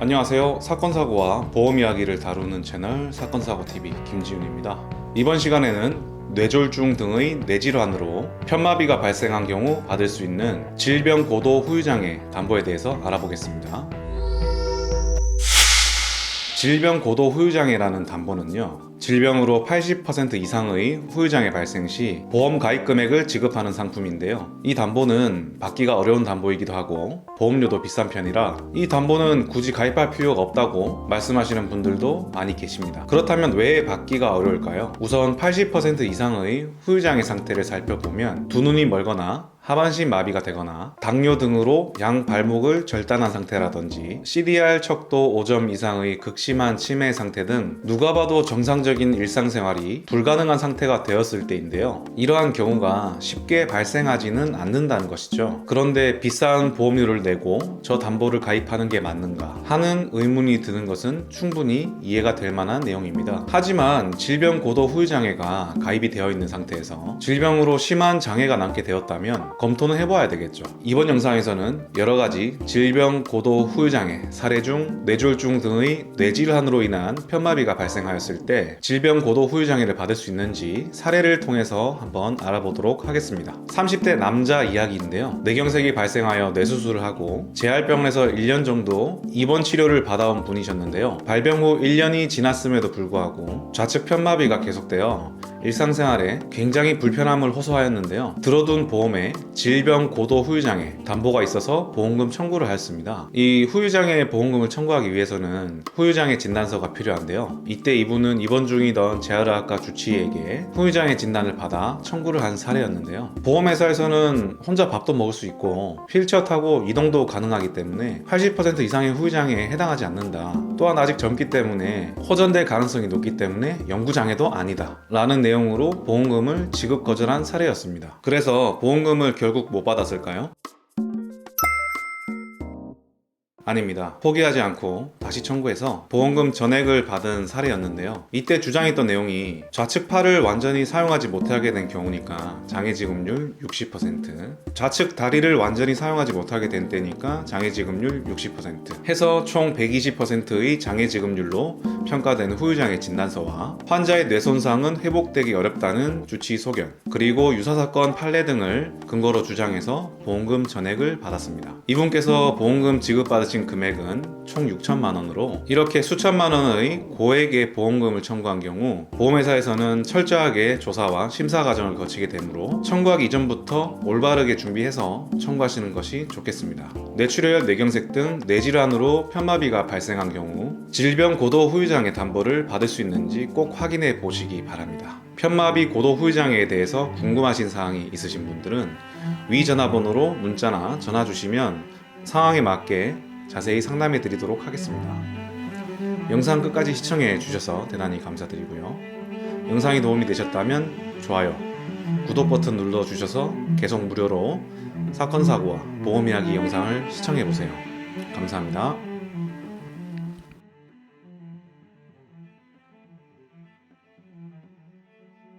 안녕하세요. 사건 사고와 보험 이야기를 다루는 채널 사건 사고 TV 김지훈입니다. 이번 시간에는 뇌졸중 등의 뇌질환으로 편마비가 발생한 경우 받을 수 있는 질병 고도 후유장애 담보에 대해서 알아보겠습니다. 질병 고도 후유장애라는 담보는요. 질병으로 80% 이상의 후유장애 발생 시 보험 가입 금액을 지급하는 상품인데요. 이 담보는 받기가 어려운 담보이기도 하고 보험료도 비싼 편이라 이 담보는 굳이 가입할 필요가 없다고 말씀하시는 분들도 많이 계십니다. 그렇다면 왜 받기가 어려울까요? 우선 80% 이상의 후유장애 상태를 살펴보면 두 눈이 멀거나 하반신 마비가 되거나 당뇨 등으로 양 발목을 절단한 상태라든지 CDR 척도 5점 이상의 극심한 치매 상태 등 누가 봐도 정상적 인 일상생활이 불가능한 상태가 되었을 때인데요. 이러한 경우가 쉽게 발생하지는 않는다는 것이죠. 그런데 비싼 보험료를 내고 저 담보를 가입하는 게 맞는가 하는 의문이 드는 것은 충분히 이해가 될 만한 내용입니다. 하지만 질병 고도 후유 장애가 가입이 되어 있는 상태에서 질병으로 심한 장애가 남게 되었다면 검토는 해봐야 되겠죠. 이번 영상에서는 여러 가지 질병 고도 후유 장애, 사례 중 뇌졸중 등의 뇌질환으로 인한 편마비가 발생하였을 때 질병 고도 후유 장애를 받을 수 있는지 사례를 통해서 한번 알아보도록 하겠습니다. 30대 남자 이야기인데요. 뇌경색이 발생하여 뇌수술을 하고 재활병원에서 1년 정도 입원 치료를 받아온 분이셨는데요. 발병 후 1년이 지났음에도 불구하고 좌측 편마비가 계속되어 일상생활에 굉장히 불편함을 호소하였는데요. 들어둔 보험에 질병 고도 후유장애 담보가 있어서 보험금 청구를 하였습니다. 이 후유장애 보험금을 청구하기 위해서는 후유장애 진단서가 필요한데요. 이때 이분은 입원 중이던 재활의학과 주치의에게 후유장애 진단을 받아 청구를 한 사례였는데요. 보험회사에서는 혼자 밥도 먹을 수 있고 휠체어 타고 이동도 가능하기 때문에 80% 이상의 후유장애에 해당하지 않는다. 또한 아직 젊기 때문에 호전될 가능성이 높기 때문에 영구장애도 아니다. 라는 내용으로 보험금을 지급 거절한 사례였습니다. 그래서 보험금을 결국 못 받았을까요? 아닙니다. 포기하지 않고 다시 청구해서 보험금 전액을 받은 사례였는데요. 이때 주장했던 내용이 좌측 팔을 완전히 사용하지 못하게 된 경우니까 장애지급률 60%, 좌측 다리를 완전히 사용하지 못하게 된 때니까 장애지급률 60% 해서 총 120%의 장애지급률로 평가되는 후유장애 진단서와 환자의 뇌손상은 회복되기 어렵다는 주치 소견 그리고 유사사건 판례 등을 근거로 주장해서 보험금 전액을 받았습니다. 이분께서 보험금 지급받으신 금액은 총 6천만 원으로 이렇게 수천만 원의 고액의 보험금을 청구한 경우 보험회사에서는 철저하게 조사와 심사 과정을 거치게 되므로 청구하기 이전부터 올바르게 준비해서 청구하시는 것이 좋겠습니다. 뇌출혈, 뇌경색 등 뇌질환으로 편마비가 발생한 경우 질병 고도 후유장애 담보를 받을 수 있는지 꼭 확인해 보시기 바랍니다. 편마비 고도 후유장애에 대해서 궁금하신 사항이 있으신 분들은 위 전화번호로 문자나 전화 주시면 상황에 맞게 자세히 상담해 드리도록 하겠습니다. 영상 끝까지 시청해 주셔서 대단히 감사드리고요. 영상이 도움이 되셨다면 좋아요, 구독 버튼 눌러 주셔서 계속 무료로 사건 사고와 보험 이야기 영상을 시청해 보세요. 감사합니다.